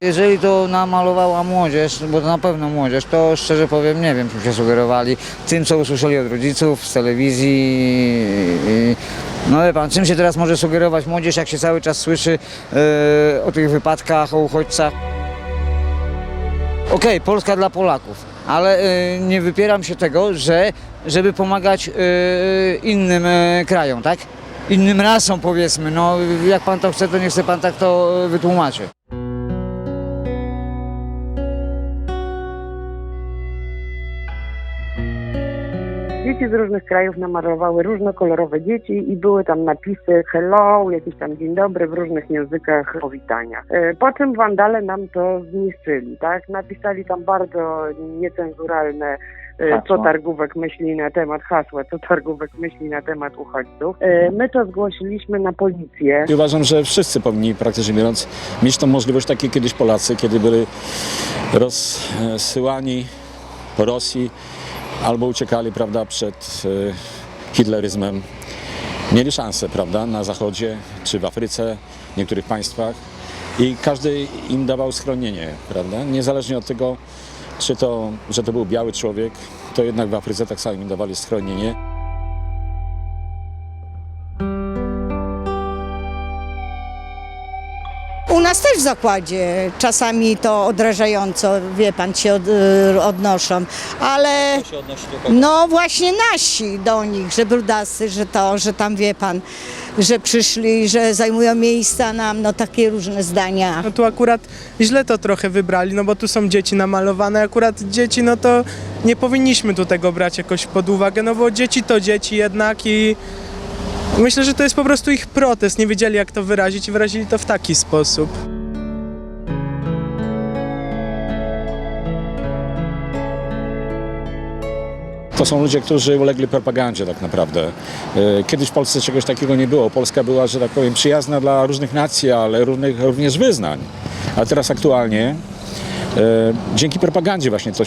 Jeżeli to namalowała młodzież, bo to na pewno młodzież, to szczerze powiem nie wiem, czym się sugerowali. Tym, co usłyszeli od rodziców z telewizji. No wie pan, czym się teraz może sugerować młodzież, jak się cały czas słyszy e, o tych wypadkach, o uchodźcach. Okej, Polska dla Polaków, ale e, nie wypieram się tego, że żeby pomagać e, innym krajom, tak? Innym rasom powiedzmy, no jak pan to chce, to nie chce pan tak to e, wytłumaczy. Dzieci z różnych krajów namalowały różnokolorowe dzieci i były tam napisy hello, jakiś tam dzień dobry w różnych językach powitania. E, Po czym wandale nam to zniszczyli, tak? Napisali tam bardzo niecenzuralne e, co Hasła. targówek myśli na temat hasła, co targówek myśli na temat uchodźców. E, My to zgłosiliśmy na policję. I uważam, że wszyscy powinni praktycznie biorąc mieć tą możliwość, tak jak kiedyś Polacy, kiedy byli rozsyłani po Rosji albo uciekali prawda, przed e, hitleryzmem. Mieli szansę prawda, na Zachodzie czy w Afryce, w niektórych państwach i każdy im dawał schronienie, prawda? niezależnie od tego, czy to, że to był biały człowiek, to jednak w Afryce tak samo im dawali schronienie. U nas też w zakładzie czasami to odrażająco, wie pan, się od, y, odnoszą, ale no właśnie nasi do nich, że brudasy, że to, że tam wie pan, że przyszli, że zajmują miejsca nam, no takie różne zdania. No tu akurat źle to trochę wybrali, no bo tu są dzieci namalowane, akurat dzieci, no to nie powinniśmy tu tego brać jakoś pod uwagę, no bo dzieci to dzieci jednak i myślę, że to jest po prostu ich protest, nie wiedzieli jak to wyrazić i wyrazili to w taki sposób. To są ludzie, którzy ulegli propagandzie tak naprawdę. E, Kiedyś w Polsce czegoś takiego nie było. Polska była, że tak powiem, przyjazna dla różnych nacji, ale również wyznań. A teraz aktualnie e, dzięki propagandzie właśnie to